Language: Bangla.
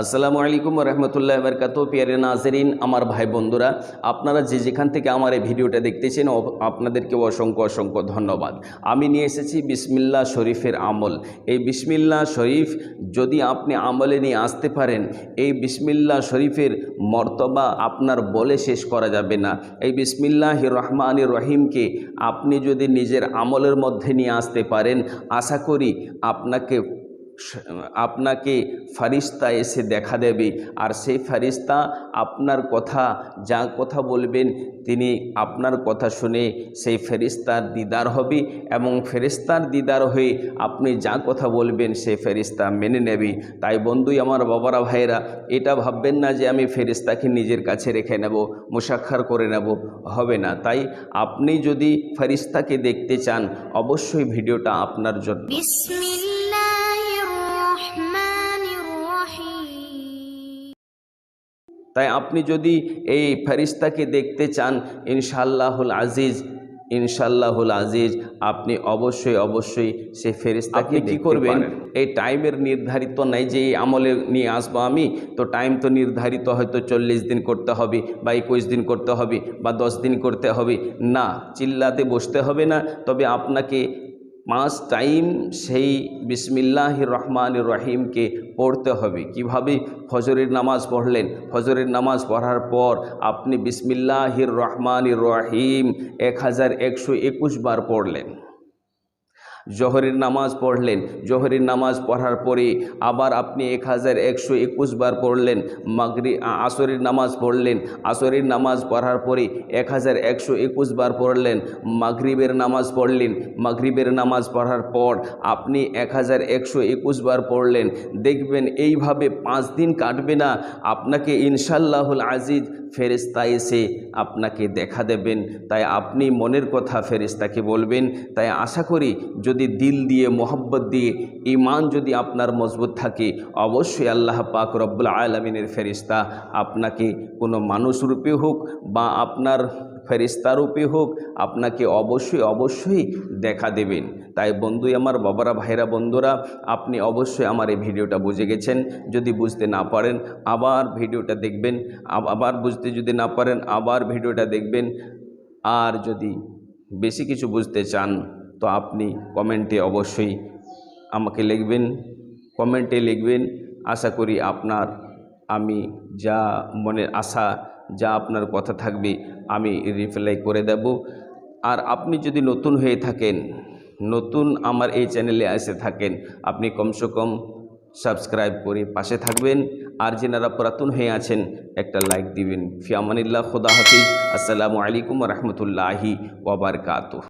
আসসালামু আলাইকুম রহমতুল্লাহ বরকাত পিয়ারে নাজরিন, আমার ভাই বন্ধুরা, আপনারা যে যেখান থেকে আমার এই ভিডিওটা দেখতেছেন আপনাদেরকে অসংখ্য অসংখ্য ধন্যবাদ। আমি নিয়ে এসেছি বিসমিল্লা শরীফের আমল। এই বিসমিল্লা শরীফ যদি আপনি আমলে নিয়ে আসতে পারেন, এই বিসমিল্লা শরীফের মর্তবা আপনার বলে শেষ করা যাবে না। এই বিসমিল্লাহ রহমান রহিমকে আপনি যদি নিজের আমলের মধ্যে নিয়ে আসতে পারেন, আশা করি আপনাকে আপনাকে ফারিস্তা এসে দেখা দেবে। আর সেই ফারিস্তা আপনার কথা, যা কথা বলবেন, তিনি আপনার কথা শুনে সেই ফেরিস্তার দিদার হবে এবং ফেরিস্তার দিদার হয়ে আপনি যা কথা বলবেন, সেই ফেরিস্তা মেনে নেবে। তাই বন্ধুই, আমার বাবারা, ভাইয়েরা, এটা ভাববেন না যে আমি ফেরিস্তাকে নিজের কাছে রেখে নেব, মুসাক্ষার করে নেব, হবে না। তাই আপনি যদি ফেরিস্তাকে দেখতে চান, অবশ্যই ভিডিওটা আপনার জন্য। তাই আপনি যদি এই ফেরিস্তাকে দেখতে চান ইনশাল্লাহুল আজিজ ইনশাল্লাহুল আজিজ আপনি অবশ্যই অবশ্যই সে ফেরিস্তাকে কি করবেন? এই টাইমের নির্ধারিত নাই যে এই আমলে নিয়ে আসব আমি তো টাইম তো নির্ধারিত হয়তো চল্লিশ দিন করতে হবে বা একুশ দিন করতে হবে বা দশ দিন করতে হবে। না চিল্লাতে বসতে হবে না তবে আপনাকে পাঁচ টাইম সেই বিসমিল্লাহ রহমান রহিমকে পড়তে হবে। কীভাবে ফজরের নামাজ পড়লেন? ফজরের নামাজ পড়ার পর আপনি বিসমিল্লাহির রহমান রহিম এক হাজার একশো একুশ বার পড়লেন। জহরের নামাজ পড়লেন। জহরের নামাজ পড়ার পরে আবার আপনি এক হাজার একশো একুশ বার পড়লেন। মাগরি আসরের নামাজ পড়লেন। আসরের নামাজ পড়ার পরে এক হাজার একশো একুশ বার পড়লেন। মাগরিবের নামাজ পড়লেন। মাগরিবের নামাজ পড়ার পর আপনি এক হাজার একশো একুশ বার পড়লেন। দেখবেন এইভাবে পাঁচ দিন কাটবে না। আপনাকে ইনশাল্লাহুল আজিজ ফেরেস্তা এসে আপনাকে দেখা দেবেন। তাই আপনি মনের কথা ফেরেস্তাকে বলবেন। তাই আশা করি যদি দিল দিয়ে, মোহব্বত দিয়ে ইমান যদি আপনার মজবুত থাকে, অবশ্যই আল্লাহ পাক রব্বুল আলমিনের ফেরিস্তা আপনাকে কোনো মানুষ রূপে হোক বা আপনার ফেরিস্তারূপে হোক, আপনাকে অবশ্যই অবশ্যই দেখা দেবেন। তাই বন্ধু আমার, বাবারা ভাইরা বন্ধুরা, আপনি অবশ্যই আমার এই ভিডিওটা বুঝে গেছেন। যদি বুঝতে না পারেন, আবার ভিডিওটা দেখবেন। আবার বুঝতে যদি না পারেন, আবার ভিডিওটা দেখবেন। আর যদি বেশি কিছু বুঝতে চান তো আপনি কমেন্টে অবশ্যই আমাকে লিখবেন, কমেন্টে লিখবেন। আশা করি আপনার, আমি যা মনের আশা, যা আপনার কথা থাকবে, আমি রিপ্লাই করে দেব। আর আপনি যদি নতুন হয়ে থাকেন, নতুন আমার এই চ্যানেলে এসে থাকেন, আপনি কমসে কম সাবস্ক্রাইব করে পাশে থাকবেন। আর যেনারা পুরাতন হয়ে আছেন, একটা লাইক দিবেন। ফিয়ামানিল্লাহ খুদা হাফিজ। আসসালামু আলাইকুম রহমতুল্লাহি ওবরকাত